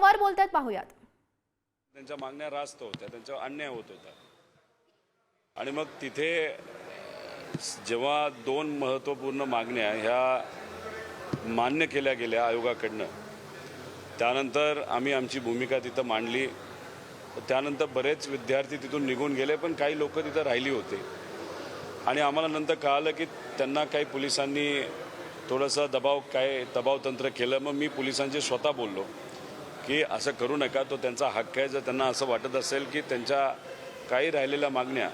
पवार बोलतात पाहूयात. त्यांच्या मागण्या रास्त होत्या त्यांच्यावर अन्याय होत होता. आणि मग तिथे जेव्हा दोन महत्त्वपूर्ण मागण्या ह्या मान्य केल्या गेल्या आयोगाकडनं त्यानंतर आम्ही आमची भूमिका तिथं मांडली. त्यानंतर बरेच विद्यार्थी तिथून निघून गेले पण काही लोक तिथं राहिली होते. आणि आम्हाला नंतर कळालं की त्यांना काही पोलिसांनी थोडंसं दबाव काय दबावतंत्र केलं. मग मी पोलिसांशी स्वतः बोललो. की असं करू नका तो त्यांचा हक्क आहे. जर त्यांना असं वाटत असेल की त्यांच्या काही राहिलेल्या मागण्या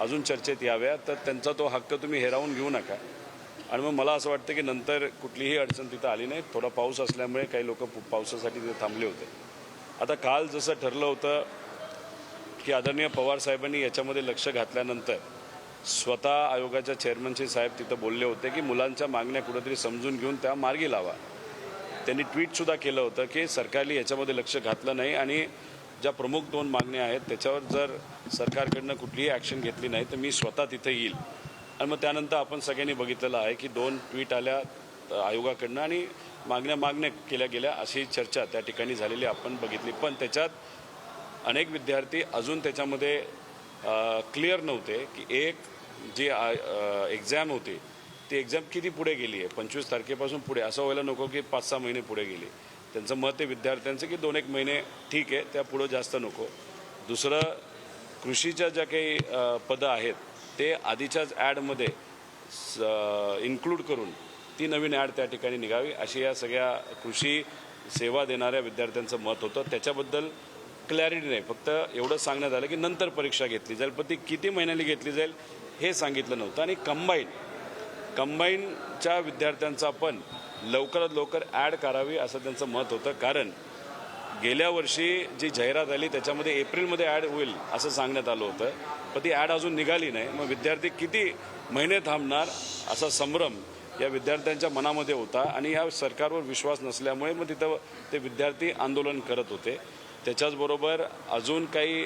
अजून चर्चेत याव्या तर त्यांचा तो हक्क तुम्ही हेरावून घेऊ नका. आणि मग मला असं वाटतं की नंतर कुठलीही अडचण तिथं आली नाही. थोडा पाऊस असल्यामुळे काही लोक पावसासाठी तिथे थांबले होते. आता काल जसं ठरलं होतं की आदरणीय पवार साहेबांनी याच्यामध्ये लक्ष घातल्यानंतर स्वतः आयोगाच्या चेअरमनशी साहेब तिथं बोलले होते की मुलांच्या मागण्या कुठेतरी समजून घेऊन त्या मार्गी लावा. त्यांनी ट्विटसुद्धा केलं होतं की सरकारने याच्यामध्ये लक्ष घातलं नाही आणि ज्या प्रमुख दोन मागण्या आहेत त्याच्यावर जर सरकारकडनं कुठलीही ॲक्शन घेतली नाही तर मी स्वतः तिथे येईल. आणि मग त्यानंतर आपण सगळ्यांनी बघितलेलं आहे की दोन ट्विट आल्या आयोगाकडनं आणि मागण्या मागण्या केल्या गेल्या अशी चर्चा त्या ठिकाणी झालेली आपण बघितली. पण त्याच्यात अनेक विद्यार्थी अजून त्याच्यामध्ये क्लिअर नव्हते की एक जी एक्झाम होती ती एक्झाम किती पुढे गेली आहे? पंचवीस तारखेपासून पुढे. असं व्हायला नको की पाच सहा महिने पुढे गेली. त्यांचं मत आहे विद्यार्थ्यांचं की दोन एक महिने ठीक आहे त्या पुढं जास्त नको. दुसरं कृषीच्या ज्या काही पदं आहेत ते आधीच्याच ॲडमध्ये इन्क्लूड करून ती नवीन ॲड त्या ठिकाणी निघावी. अशी या सगळ्या कृषी सेवा देणाऱ्या विद्यार्थ्यांचं मत होतं. त्याच्याबद्दल क्लॅरिटी नाही. फक्त एवढं सांगण्यात आलं की नंतर परीक्षा घेतली जाईल पण ती किती महिन्याने घेतली जाईल हे सांगितलं नव्हतं. आणि कंबाईन कंबाईनच्या विद्यार्थ्यांचा पण लवकरात लवकर ॲड करावी असं त्यांचं मत होतं. कारण गेल्या वर्षी जी जाहिरात आली त्याच्यामध्ये एप्रिलमध्ये ॲड होईल असं सांगण्यात आलं होतं. पण ती ॲड अजून निघाली नाही. मग विद्यार्थी किती महिने थांबणार असा संभ्रम या विद्यार्थ्यांच्या मनामध्ये होता आणि या सरकारवर विश्वास नसल्यामुळे मग तिथं ते विद्यार्थी आंदोलन करत होते. त्याच्याचबरोबर अजून काही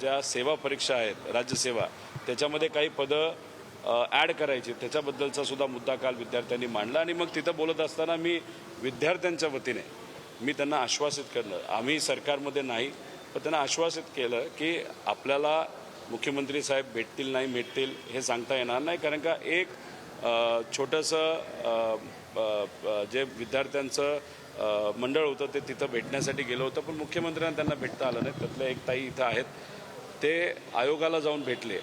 ज्या सेवा परीक्षा आहेत राज्यसेवा त्याच्यामध्ये काही पदं ॲड करायची. त्याच्याबद्दलचा सुद्धा मुद्दा काल विद्यार्थ्यांनी मांडला आणि मग तिथं बोलत असताना मी विद्यार्थ्यांच्या वतीने मी त्यांना आश्वासित केलं. आम्ही सरकारमध्ये नाही पण त्यांना आश्वासित केलं की आपल्याला मुख्यमंत्री साहेब भेटतील नाही भेटतील हे सांगता येणार नाही. कारण का एक छोटंसं जे विद्यार्थ्यांचं मंडळ होतं ते तिथं भेटण्यासाठी गेलं होतं पण मुख्यमंत्र्यांना त्यांना भेटता आलं नाही. त्यातल्या एक ताई इथं आहेत. ते आयोगाला जाऊन भेटले.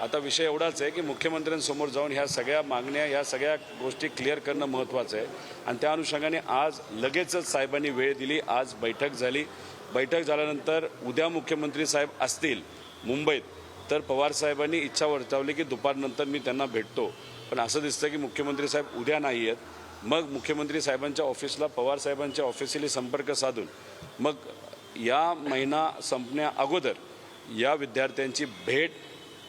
आता विषय एवढाच आहे की मुख्यमंत्र्यांसमोर जाऊन ह्या सगळ्या मागण्या ह्या सगळ्या गोष्टी क्लिअर करणं महत्त्वाचं आहे. आणि त्या अनुषंगाने आज लगेचच साहेबांनी वेळ दिली आज बैठक झाली. बैठक झाल्यानंतर उद्या मुख्यमंत्री साहेब असतील मुंबईत तर पवार साहेबांनी इच्छा वर्तवली की दुपारनंतर मी त्यांना भेटतो. पण असं दिसतं की मुख्यमंत्री साहेब उद्या नाही आहेत. मग मुख्यमंत्री साहेबांच्या ऑफिसला पवार साहेबांच्या ऑफिसशी संपर्क साधून मग या महिना संपण्या अगोदर या विद्यार्थ्यांची भेट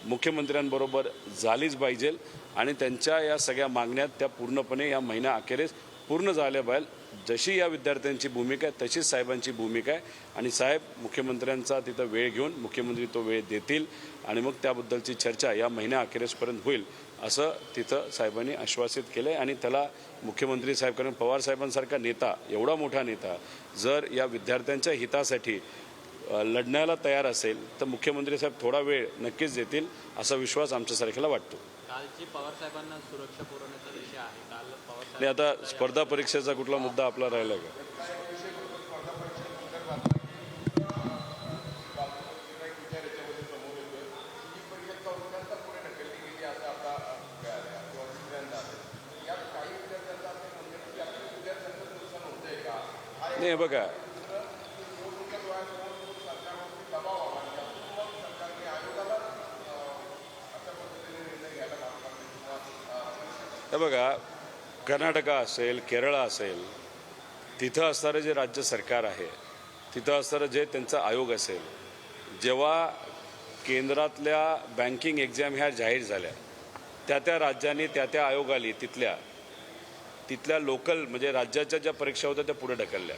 मुख्यमंत्र्यांबरोबर झालीच पाहिजे आणि त्यांच्या या सगळ्या मागण्या त्या पूर्णपणे या महिन्या अखेरीस पूर्ण झाल्या पाहिजे. जशी या विद्यार्थ्यांची भूमिका आहे तशीच साहेबांची भूमिका आहे. आणि साहेब मुख्यमंत्र्यांचा तिथं वेळ घेऊन मुख्यमंत्री तो वेळ देतील आणि मग त्याबद्दलची चर्चा या महिन्या अखेरीसपर्यंत होईल असं तिथं साहेबांनी आश्वासित केलं आहे आणि त्याला मुख्यमंत्री साहेब कारण पवार साहेबांसारखा नेता एवढा मोठा नेता जर या विद्यार्थ्यांच्या हितासाठी लढण्याला तयार असेल तर मुख्यमंत्री साहेब थोडा वेळ नक्कीच देतील असा विश्वास आमच्यासारखेला वाटतो. कालची पवार साहेबांना सुरक्षा पुरवण्याचा विषय आहे. काल पवार साहेब आणि आता स्पर्धा परीक्षेचा कुठला मुद्दा आपला राहिला का? नाही बघा हे बघा कर्नाटका असेल केरळ असेल तिथं असणारं जे राज्य सरकार आहे तिथं असणारं जे त्यांचा आयोग असेल जेव्हा केंद्रातल्या बँकिंग एक्झाम ह्या जाहीर झाल्या त्या त्या राज्यांनी त्या त्या आयोगाली तिथल्या तिथल्या लोकल म्हणजे राज्याच्या ज्या परीक्षा होत्या त्या पुढे ढकलल्या.